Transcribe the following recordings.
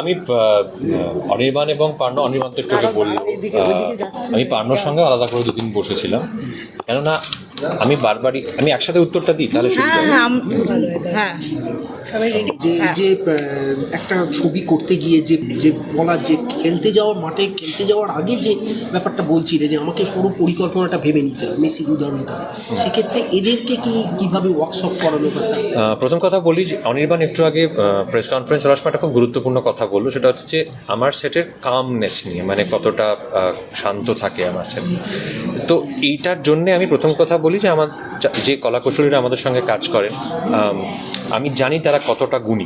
আমি অনির্বাণ এবং পার্ণ অনির্বাণ তো একটু বলি আমি পার্ণর সঙ্গে আলাদা করে দুদিন বসেছিলাম। কেননা আমি বারবারই আমি একসাথে উত্তরটা দিই তাহলে সুবিধা হ্যাঁ হবে। হ্যাঁ ভালো হবে হ্যাঁ সবাই রেডি যে এই যে আহ, একটা ছবি করতে গিয়ে যে যে বলা যে খেলতে যাওয়ার মাঠে খেলতে যাওয়ার আগে যে ব্যাপারটা বলছিলে যে আমাকে পুরো পরিকল্পনাটা ভেবে নিতে হবে মেসির উদাহরণটা সেক্ষেত্রে এদেরকে কি কীভাবে ওয়ার্কশপ করানো বা তা- আহ, প্রথম কথা বলি যে অনির্বাণ একটু আগে প্রেস কনফারেন্স চলার সময় একটা খুব গুরুত্বপূর্ণ কথা বলল সেটা হচ্ছে যে আমার সেটের কামনেস নিয়ে মানে কতটা আহ, শান্ত থাকে আমার সেট তো এইটার জন্যে আমি প্রথম কথা বলি যে আমার যা- যে কলাকুশলীরা আমাদের সঙ্গে কাজ করেন আমি জানি তারা কতটা গুণী।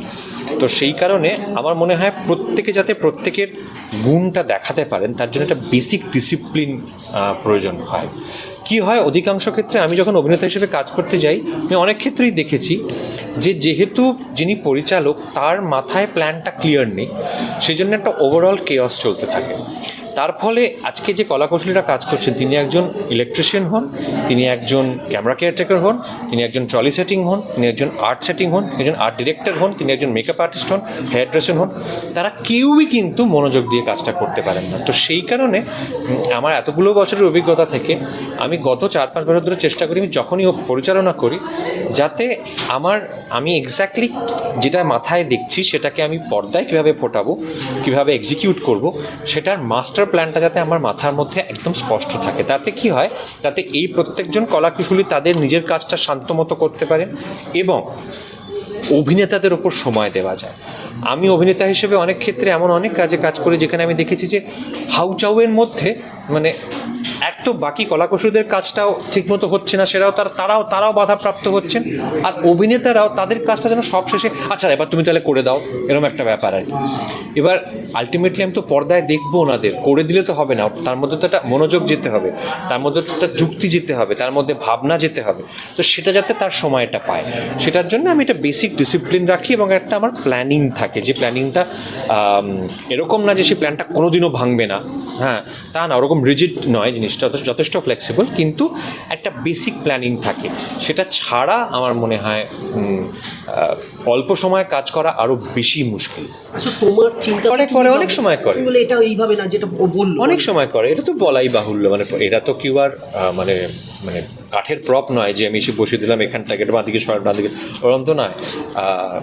তো সেই কারণে আমার মনে হয় প্রত্যেকে যাতে প্রত্যেকের গুণটা দেখাতে পারেন, তার জন্য একটা বেসিক ডিসিপ্লিন প্রয়োজন হয়। কি হয়, অধিকাংশ ক্ষেত্রে আমি যখন অভিনেতা হিসেবে কাজ করতে যাই, আমি অনেক ক্ষেত্রেই দেখেছি যে যেহেতু যিনি পরিচালক, তার মাথায় প্ল্যানটা ক্লিয়ার নেই সেই জন্য একটা ওভারঅল কেয়স চলতে থাকে। তার ফলে আজকে যে কলাকৌশলীরা কাজ করছেন, তিনি একজন ইলেকট্রিশিয়ান হন, তিনি একজন ক্যামেরা কেয়ারটেকার হন, তিনি একজন ট্রলি সেটিং হন, তিনি একজন আর্ট সেটিং হন একজন আর্ট ডিরেক্টর হন, তিনি একজন মেকআপ আর্টিস্ট হন হেয়ার ড্রেসার হন। তারা কেউই কিন্তু মনোযোগ দিয়ে কাজটা করতে পারেন না। তো সেই কারণে আমার এতগুলো বছরের অভিজ্ঞতা থেকে আমি গত চার পাঁচ বছর ধরে চেষ্টা করি, আমি যখনই পরিচালনা করি, যাতে আমার, আমি এক্স্যাক্টলি যেটা মাথায় দেখছি, সেটাকে আমি পর্দায় কীভাবে ফোটাবো, কীভাবে এক্সিকিউট করব, সেটার মাস্টার প্ল্যানটা যাতে আমার মাথার মধ্যে একদম স্পষ্ট থাকে। তাতে কি হয়? তাতে এই প্রত্যেকজন কলাকুশলী তাদের নিজের কাজটা শান্তমতো করতে পারে এবং অভিনেতাদের ওপর সময় দেওয়া যায়। আমি অভিনেতা হিসেবে অনেক ক্ষেত্রে এমন অনেক কাজে কাজ করি যেখানে আমি দেখেছি যে হাউচাউয়ের মধ্যে মানে তো বাকি কলাকুশলীদের কাজটাও ঠিকমতো হচ্ছে না সেটাও তার, তারাও তারাও বাধাপ্রাপ্ত হচ্ছেন। আর অভিনেতারাও তাদের কাজটা যেন সব শেষে আচ্ছা এবার তুমি তাহলে করে দাও, এরকম একটা ব্যাপার আর কি। এবার আলটিমেটলি আমি তো পর্দায় দেখব ওনাদের, করে দিলে তো হবে না, তার মধ্যে তো একটা মনোযোগ যেতে হবে, তার মধ্যে তো একটা যুক্তি যেতে হবে, তার মধ্যে ভাবনা যেতে হবে, তো সেটা যাতে তার সময়টা পায়। সেটার জন্য আমি একটা বেসিক ডিসিপ্লিন রাখি এবং একটা আমার প্ল্যানিং থাকে, যে প্ল্যানিংটা এরকম না যে সেই প্ল্যানটা কোনোদিনও ভাঙবে না। হ্যাঁ তা না, ওরকম রিজিড নয় জিনিসটা যথেষ্ট- যথেষ্ট ফ্লেক্সিবল কিন্তু একটা বেসিক প্ল্যানিং থাকে। সেটা ছাড়া আমার মনে হয় অল্প সময়ে কাজ করা আরও বেশি মুশকিল। আচ্ছা তোমার চিন্তা করে, করে, অনেক সময় করে। বলে এটা এইভাবে না যেটা অনেক সময় করে এটা তো বলাই বাহুল্য মানে এটা তো কেউ আর মানে মানে কাঠের প্রপ নয় যে আমি এসে বসে দিলাম এখানটাকে, এটা বাঁদিকে সরার বাঁদিকে ওরকম তো নয়।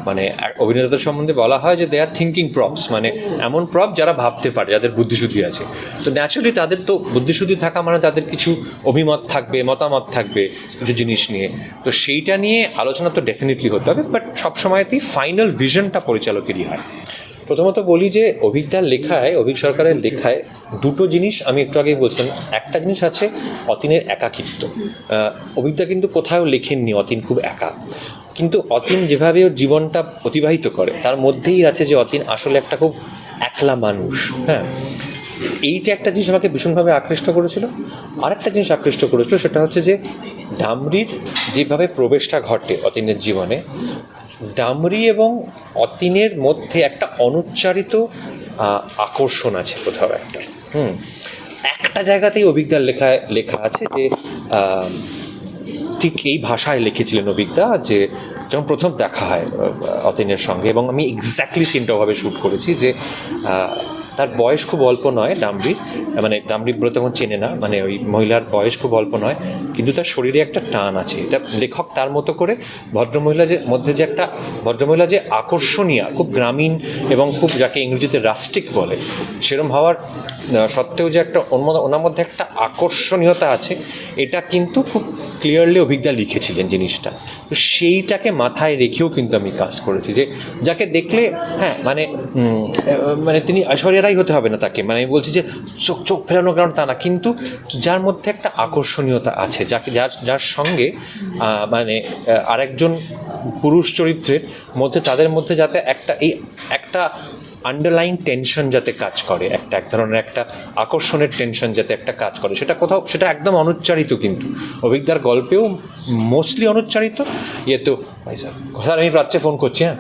মানে অভিনেতাদের সম্বন্ধে বলা হয় যে দে আর থিঙ্কিং প্রপস মানে এমন প্রপ যারা ভাবতে পারে, যাদের বুদ্ধিশুদ্ধি আছে। তো ন্যাচারালি তাদের তো বুদ্ধিশুদ্ধি থাকা মানে তাদের কিছু অভিমত থাকবে, মতামত থাকবে, কিছু জিনিস নিয়ে। তো সেইটা নিয়ে আলোচনা তো ডেফিনেটলি হতে হবে বাট সবসময়তেই ফাইনাল ভিশনটা পরিচালকেরই হয়। প্রথমত বলি যে অভিজ্ঞতার লেখায় অভিক সরকারের লেখায় দুটো জিনিস আমি একটু আগেই বলছিলাম। একটা জিনিস আছে অতীনের একাকিত্ব। অভিজ্ঞতা কিন্তু কোথাও লেখেননি অতীন খুব একা। কিন্তু অতীন যেভাবে ওর জীবনটা অতিবাহিত করে, তার মধ্যেই আছে যে অতীন আসলে একটা খুব একলা মানুষ হ্যাঁ? এইটা একটা জিনিস আমাকে ভীষণভাবে আকৃষ্ট করেছিল। আরেকটা জিনিস আকৃষ্ট করেছিল, সেটা হচ্ছে যে ডামরির যেভাবে প্রবেশটা ঘটে অতীনের জীবনে ডামরি এবং অতীনের মধ্যে একটা অনুচ্চারিত আকর্ষণ আছে কোথাও একটা। হুম। একটা জায়গাতেই অভিজ্ঞার লেখা লেখা আছে যে ঠিক এই ভাষায় লিখেছিলেন অভিজ্ঞা যে, যখন প্রথম দেখা হয় অতীনের সঙ্গে এবং আমি এক্স্যাক্টলি সিনটা শ্যুট করেছি যে তার বয়স খুব অল্প নয় ডামরি মানে ডামরি বলে তখন চেনে না মানে ওই মহিলার বয়স খুব অল্প নয়, কিন্তু তার শরীরে একটা টান আছে। এটা লেখক তার মতো করে ভদ্রমহিলা যে, মধ্যে যে একটা, ভদ্রমহিলা যে আকর্ষণীয়, খুব গ্রামীণ এবং খুব যাকে ইংরেজিতে রাস্টিক বলে, সেরম হওয়ার সত্ত্বেও যে একটা ওনার মধ্যে একটা আকর্ষণীয়তা আছে, এটা কিন্তু খুব ক্লিয়ারলি অভিজ্ঞতা লিখেছিলেন জিনিসটা। তো সেইটাকে মাথায় রেখেও কিন্তু আমি কাজ করেছি যে, যাকে দেখলে হ্যাঁ মানে মানে তিনি ঐশ্বর্যারাই হতে হবে না তাকে। মানে আমি বলছি যে চোখ চোখ ফেরানোর কারণ তা না, কিন্তু যার মধ্যে একটা আকর্ষণীয়তা আছে, যাকে, যার যার সঙ্গে মানে আরেকজন পুরুষ চরিত্রের মধ্যে, তাদের মধ্যে যাতে একটা, এই একটা আন্ডারলাইন টেনশন যাতে কাজ করে, একটা, এক ধরনের একটা আকর্ষণের টেনশন যাতে একটা কাজ করে, সেটা কোথাও, সেটা একদম অনুচ্চারিত কিন্তু। অভিজ্ঞার গল্পেও মোস্টলি অনুচ্চারিত ইয়ে তো, ভাই স্যার স্যার আমি রাত্রে ফোন করছি হ্যাঁ?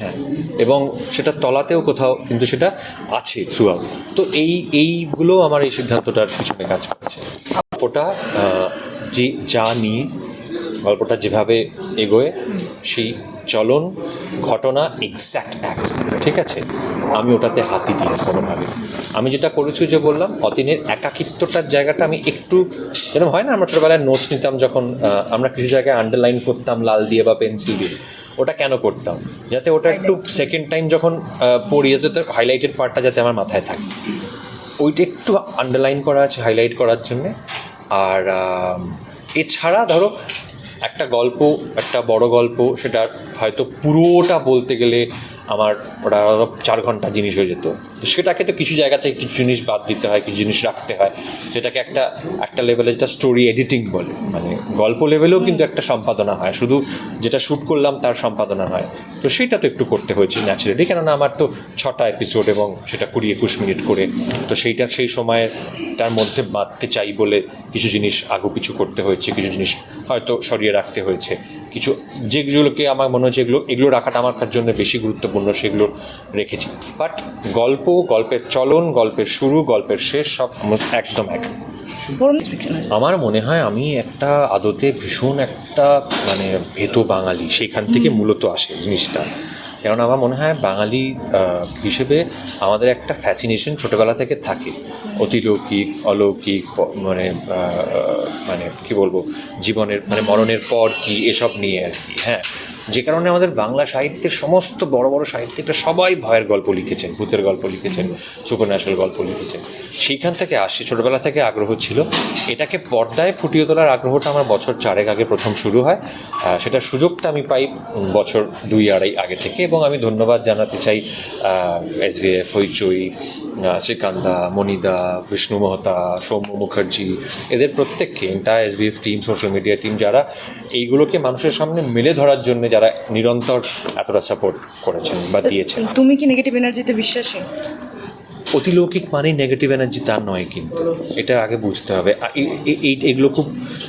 হ্যাঁ এবং সেটা তলাতেও কোথাও কিন্তু সেটা আছে থ্রু আউট তো এই এইগুলো আমার এই সিদ্ধান্তটার পিছনে কাজ করেছে। আহ, যে যা নিয়ে গল্পটা যেভাবে এগোয় সেই চলন ঘটনা এক্স্যাক্ট এক। ঠিক আছে? আমি ওটাতে হাতি দিই কোনোভাবে। আমি যেটা করেছি যে বললাম অতীনের একাকিত্বটার জায়গাটা আমি একটু যেরকম হয় না আমরা ছোটোবেলায় নোটস নিতাম যখন আমরা কিছু জায়গায় আন্ডারলাইন করতাম লাল দিয়ে বা পেন্সিল দিয়ে। ওটা কেন করতাম? যাতে ওটা একটু সেকেন্ড টাইম যখন পড়ি যাতে হাইলাইটেড পার্টটা যাতে আমার মাথায় থাকে। ওইটা একটু আন্ডারলাইন করা আছে হাইলাইট করার জন্যে। আর এছাড়া ধরো একটা গল্প একটা বড় গল্প সেটা হয়তো পুরোটা বলতে গেলে আমার ওটা চার ঘণ্টা জিনিস হয়ে যেত। তো সেটাকে তো কিছু জায়গা থেকে কিছু জিনিস বাদ দিতে হয়, কিছু জিনিস রাখতে হয়। সেটাকে একটা একটা লেভেলে যেটা স্টোরি এডিটিং বলে। মানে গল্প লেভেলেও কিন্তু একটা সম্পাদনা হয়। শুধু যেটা শ্যুট করলাম তার সম্পাদনা হয়। তো সেটা তো একটু করতে হয়েছে ন্যাচারালি কেননা আমার তো ছটা এপিসোড এবং সেটা কুড়ি একুশ মিনিট করে। তো সেইটা, সেই সময়েরটার মধ্যে বাঁধতে চাই বলে কিছু জিনিস আগু পিছু করতে হয়েছে, কিছু জিনিস হয়তো সরিয়ে রাখতে হয়েছে। কিছু যেগুলোকে আমার মনে হচ্ছে এগুলো এগুলো রাখাটা আমার জন্য বেশি গুরুত্বপূর্ণ সেগুলো রেখেছি। বাট গল্প গল্পের চলন গল্পের শুরু গল্পের শেষ সব একদম এক। আমার মনে হয় আমি একটা আদতে ভীষণ একটা মানে ভেতো বাঙালি সেখান থেকে মূলত আসে জিনিসটা। কেননা আমার মনে হয় বাঙালি হিসেবে আমাদের একটা ফ্যাসিনেশন ছোটোবেলা থেকে থাকে। অতিলৌকিক, অলৌকিক মানে মানে কি বলব? জীবনের মানে মরণের পর কি, এসব নিয়ে আর কি হ্যাঁ? যে কারণে আমাদের বাংলা সাহিত্যের সমস্ত বড় বড় সাহিত্যিকরা সবাই ভয়ের গল্প লিখেছেন, ভূতের গল্প লিখেছেন সুপারন্যাচারাল গল্প লিখেছেন। সেইখান থেকে আসছে, ছোটবেলা থেকে আগ্রহ ছিল। এটাকে পর্দায় ফুটিয়ে তোলার আগ্রহটা আমার বছর চারেক আগে প্রথম শুরু হয়। সেটার সুযোগটা আমি পাই বছর দুই আড়াই আগে থেকে এবং আমি ধন্যবাদ জানাতে চাই এস বি এফ, হইচই শ্রীকান্দা মনিদা বিষ্ণু মহতা, সৌম্য মুখার্জি, এদের প্রত্যেককে entire S BF team social media team যারা এইগুলোকে মানুষের সামনে মেলে ধরার জন্য যারা নিরন্তর এতটা সাপোর্ট করেছেন বা দিয়েছেন। তুমি কি নেগেটিভ এনার্জিতে বিশ্বাসী? অতিলৌকিক মানেই নেগেটিভ এনার্জি তা নয় কিন্তু। এটা আগে বুঝতে হবে। এই এগুলো খুব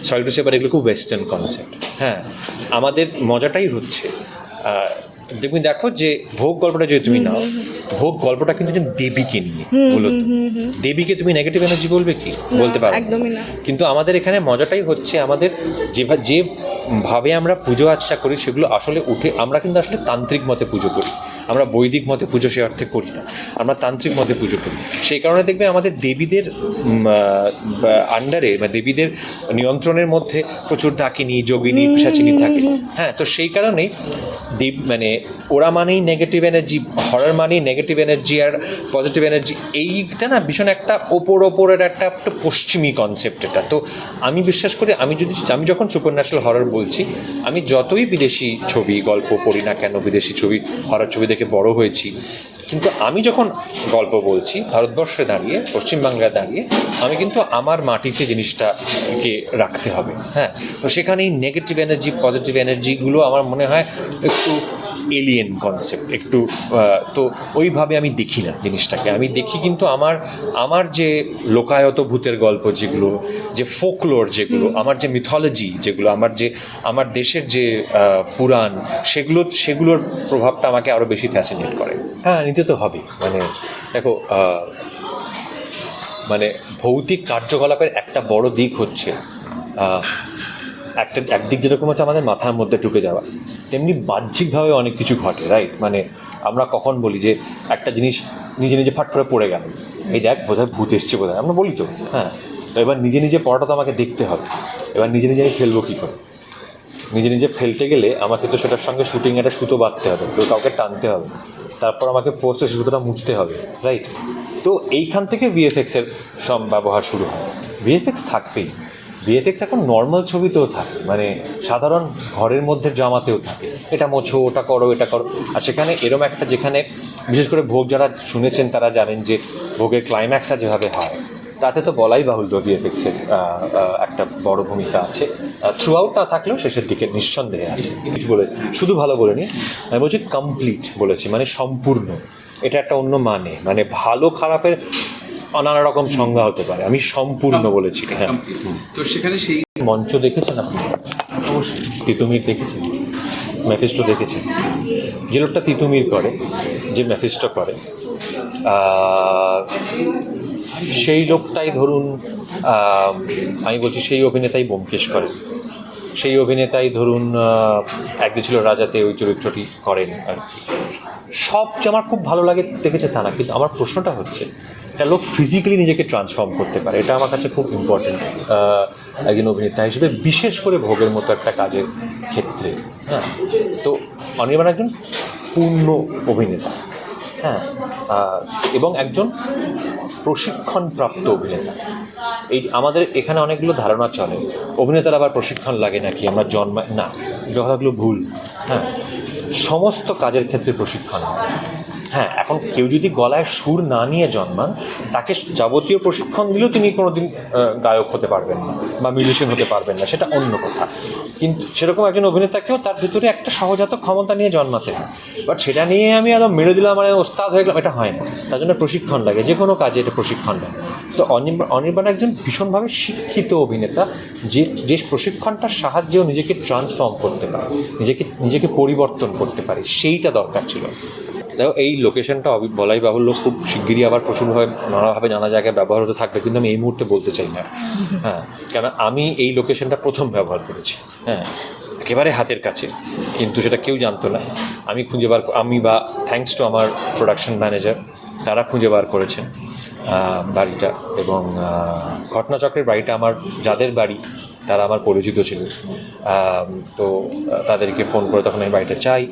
সরি টু সেবার এগুলো খুব ওয়েস্টার্ন কনসেপ্ট হ্যাঁ আমাদের মজাটাই হচ্ছে তুমি দেখো যে ভোগ গল্পটা যদি তুমি নাও ভোগ গল্পটা কিন্তু একজন দেবীকে নিয়ে মূলত দেবীকে তুমি নেগেটিভ এনার্জি বলবে কি? বলতে পারো একদমই না। কিন্তু আমাদের এখানে মজাটাই হচ্ছে আমাদের যে যে ভাবে আমরা পুজো আচ্ছা করি সেগুলো আসলে উঠে আমরা কিন্তু আসলে তান্ত্রিক মতে পুজো করি। আমরা বৈদিক মতে পুজো সে অর্থে করি না। আমরা তান্ত্রিক মতে পুজো করি। সেই কারণে দেখবে আমাদের দেবীদের আন্ডারে বা দেবীদের নিয়ন্ত্রণের মধ্যে প্রচুর ডাকিনী যোগিনী পিসাচিনী থাকে। হ্যাঁ তো সেই কারণেই দেব মানে ওরা মানেই নেগেটিভ এনার্জি হরার মানেই নেগেটিভ এনার্জি আর পজিটিভ এনার্জি এইটা না ভীষণ একটা ওপর ওপরের একটা একটা পশ্চিমী কনসেপ্ট এটা। তো আমি বিশ্বাস করি আমি যদি আমি যখন সুপার ন্যাশনাল হরার বলছি আমি যতই বিদেশি ছবি গল্প পড়ি না কেন বিদেশি ছবি হরার ছবি দেখে বড় হয়েছি। কিন্তু আমি যখন গল্প বলছি, ভারতবর্ষে দাঁড়িয়ে, পশ্চিমবাংলায় দাঁড়িয়ে, আমি কিন্তু আমার মাটিতে জিনিসটাকে রাখতে হবে। হ্যাঁ তো সেখানে নেগেটিভ এনার্জি পজিটিভ এনার্জিগুলো আমার মনে হয় একটু এলিয়েন কনসেপ্ট একটু তো ওইভাবে আমি দেখি না জিনিসটাকে। আমি দেখি কিন্তু আমার আমার যে লোকায়ত ভূতের গল্প যেগুলো যে ফোকলোর যেগুলো আমার যে মিথোলজি যেগুলো আমার যে আমার দেশের যে পুরাণ সেগুলো সেগুলোর প্রভাবটা আমাকে আরও বেশি ফ্যাসিনেট করে। হ্যাঁ নিতে তো হবে মানে দেখো মানে ভৌতিক কার্যকলাপের একটা বড় দিক হচ্ছে একটা একদিক যেরকম হচ্ছে আমাদের মাথার মধ্যে ঢুকে যাওয়া। তেমনি বাহ্যিকভাবে অনেক কিছু ঘটে রাইট মানে আমরা কখন বলি যে একটা জিনিস নিজে নিজে ফাট করে পড়ে গেল। এই দেখ, বোধহয় ভূত এসছে বোধহয়। আমরা বলি তো হ্যাঁ? তো এবার নিজে নিজে পড়াটা তো আমাকে দেখতে হবে। এবার নিজে নিজে আমি ফেলব কী করে? নিজে নিজে ফেলতে গেলে আমাকে তো সেটার সঙ্গে শুটিং একটা সুতো বাঁধতে হবে, কেউ কাউকে টানতে হবে। তারপর আমাকে পোস্টে সুতোটা মুছতে হবে রাইট তো এইখান থেকে ভিএফএক্সের সব ব্যবহার শুরু হয়। ভিএফএক্স থাকবেই। ভিএফএক্স এখন নর্মাল ছবিতেও থাকে মানে সাধারণ ঘরের মধ্যে জামাতেও থাকে। এটা মোছো, ওটা করো, এটা করো। আর সেখানে এরম একটা যেখানে, বিশেষ করে ভোগ যারা শুনেছেন তারা জানেন যে ভোগের ক্লাইম্যাক্সটা যেভাবে হয়, তাতে তো বলাই বাহুল্য ভিএফএক্সের একটা বড় ভূমিকা আছে। থ্রু আউট না থাকলেও শেষের দিকে নিঃসন্দেহে আছে। কিছু বলে, শুধু ভালো বলিনি, আমি বলছি কমপ্লিট বলেছি মানে সম্পূর্ণ। এটা একটা অন্য মানে মানে ভালো খারাপের নানা রকম সংজ্ঞা হতে পারে। আমি সম্পূর্ণ বলেছি হ্যাঁ। তো সেখানে সেই মঞ্চ দেখেছেন আপনি? অবশ্যই। তিতুমির দেখেছেন? ম্যাফিস্টো দেখেছেন? যে লোকটা তিতুমির করে যে ম্যাফিস্টো করে সেই লোকটাই ধরুন আমি বলছি সেই অভিনেতাই ব্যোমকেশ করে। সেই অভিনেতাই ধরুন একদিন ছিল রাজাতে ওই চরিত্রটি করেন আর কি। সব যে আমার খুব ভালো লাগে দেখেছে তা না কিন্তু আমার প্রশ্নটা হচ্ছে একটা লোক ফিজিক্যালি নিজেকে ট্রান্সফর্ম করতে পারে। এটা আমার কাছে খুব ইম্পর্টেন্ট একজন অভিনেতা হিসেবে, বিশেষ করে ভোগের মতো একটা কাজের ক্ষেত্রে। হ্যাঁ তো অনির্বাণ একজন পূর্ণ অভিনেতা। হ্যাঁ এবং একজন প্রশিক্ষণপ্রাপ্ত অভিনেতা। এই আমাদের এখানে অনেকগুলো ধারণা চলে। অভিনেতার আবার প্রশিক্ষণ লাগে নাকি? আমরা জন্মায় না এই কথাগুলো ভুল। হ্যাঁ সমস্ত কাজের ক্ষেত্রে প্রশিক্ষণ হয় হ্যাঁ এখন কেউ যদি গলায় সুর না নিয়ে জন্মান, তাকে যাবতীয় প্রশিক্ষণ দিলেও তিনি কোনোদিন গায়ক হতে পারবেন না বা মিউজিশিয়ান হতে পারবেন না, সেটা অন্য কথা। কিন্তু সেরকম একজন অভিনেতাকেও তার ভিতরে একটা সহজাত ক্ষমতা নিয়ে জন্মাতে হয়। বাট সেটা নিয়ে আমি একদম মেরে দিলাম মানে ওস্তাদ হয়ে গেলাম, এটা হয় না। তার জন্য প্রশিক্ষণ লাগে, যে কোনো কাজে এটা প্রশিক্ষণ লাগে তো অনির্বাণ একজন ভীষণভাবে শিক্ষিত অভিনেতা, যে যে প্রশিক্ষণটার সাহায্যেও নিজেকে ট্রান্সফর্ম করতে পারে, নিজেকে নিজেকে পরিবর্তন করতে পারে, সেইটা দরকার ছিল। দেখো এই লোকেশনটা বলাই বাহুল্য, খুব শিগগিরই আবার প্রচুরভাবে নানাভাবে নানা জায়গায় ব্যবহার হতে থাকবে, কিন্তু আমি এই মুহূর্তে বলতে চাই না। হ্যাঁ কেন আমি এই লোকেশনটা প্রথম ব্যবহার করেছি। হ্যাঁ একেবারে হাতের কাছে, কিন্তু সেটা কেউ জানতো না। আমি খুঁজে বার আমি বা থ্যাঙ্কস টু আমার প্রোডাকশন ম্যানেজার তারা খুঁজে বার করেছেন বাড়িটা এবং ঘটনাচক্রের বাড়িটা আমার যাদের বাড়ি তারা আমার পরিচিত ছিল। তো তাদেরকে ফোন করে তখন আমি বাড়িটা চাই।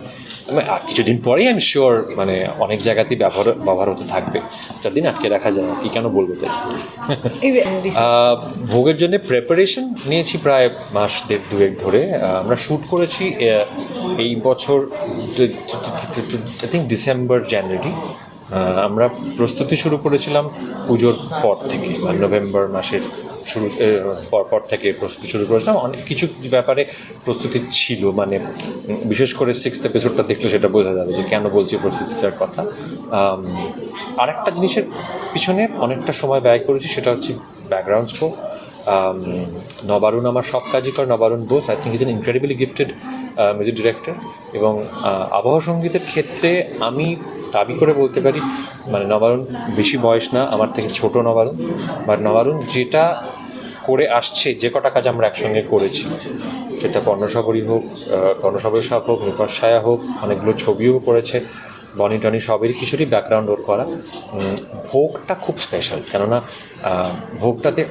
কিছুদিন পরেই আমি শিওর মানে অনেক জায়গাতেই ব্যবহার ব্যবহার হতে থাকবে। যতদিন আটকে রাখা যায় কি কেন বলব তাই? ভোগের জন্য প্রেপারেশন নিয়েছি প্রায় মাস দেড় দুয়েক ধরে। আমরা শ্যুট করেছি এই বছর আই থিঙ্ক ডিসেম্বর জানুয়ারি আমরা প্রস্তুতি শুরু করেছিলাম পুজোর পর থেকে নভেম্বর মাসের শুরু আহ, পর পর থেকে প্রস্তুতি শুরু করেছিলাম। অনেক কিছু ব্যাপারে প্রস্তুতি ছিল মানে বিশেষ করে সিক্স এপিসোডটা দেখলে সেটা বোঝা যাবে যে কেন বলছি প্রস্তুতিটার কথা। আরেকটা জিনিসের পিছনে অনেকটা সময় ব্যয় করেছি সেটা হচ্ছে ব্যাকগ্রাউন্ড স্কোর নবারুণ আমার সব কাজই করে Nabarun Bose I think is an incredibly gifted music director এবং আবহাওয়া সঙ্গীতের ক্ষেত্রে আমি দাবি করে বলতে পারি মানে নবারুণ বেশি বয়স না আমার থেকে ছোট নবারুণ বাট নবারুণ যেটা করে আসছে যে কটা কাজ আমরা একসঙ্গে করেছি সেটা কর্ণসাগরী হোক আহ, কর্ণসাগরী সাপ হোক নিপাস হোক অনেকগুলো ছবিও করেছে বনি টনি সবেরই কিছুরই ব্যাকগ্রাউন্ড ওর করা। ভোগটা খুব স্পেশাল কেননা ভোগটাতে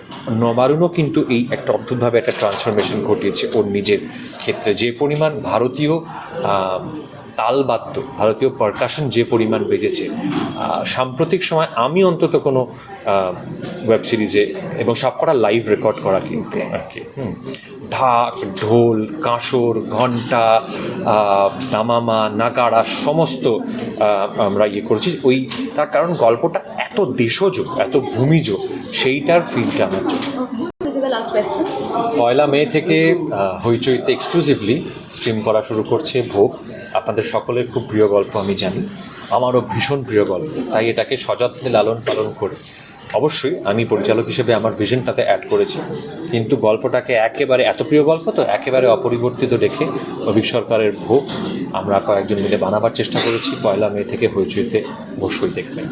নবারুণও কিন্তু এই একটা অদ্ভুতভাবে একটা ট্রান্সফরমেশন ঘটিয়েছে ওর নিজের ক্ষেত্রে। যে পরিমাণ ভারতীয় তালবাদ্য, ভারতীয় পারকাশন যে পরিমাণ বেজেছে সাম্প্রতিক সময় আমি অন্তত কোনো ওয়েব সিরিজে এবং সবকটা লাইভ রেকর্ড করা কিন্তু আর কি। হুম। ঢাক ঢোল কাঁসর ঘণ্টা আহ, দামামা নাগাড়া সমস্ত আমরা ইয়ে করেছি। ওই তার কারণ গল্পটা এত দেশজ এত ভূমিজ সেইটার ফিলটা আমার জন্য. পয়লা মে থেকে হইচইতে এক্সক্লুসিভলি স্ট্রিম করা শুরু করছে ভোগ। আপনাদের সকলের খুব প্রিয় গল্প আমি জানি। আমারও ভীষণ প্রিয় গল্প। তাই এটাকে সযত্নে লালন পালন করে অবশ্যই আমি পরিচালক হিসেবে আমার ভিশনটাতে অ্যাড করেছি। কিন্তু গল্পটাকে একেবারে, এত প্রিয় গল্প তো, একেবারে অপরিবর্তিত রেখে অভিক সরকারের ভোগ আমরা কয়েকজন মিলে বানাবার চেষ্টা করেছি। পয়লা মে থেকে হইচইতে অবশ্যই দেখবেন।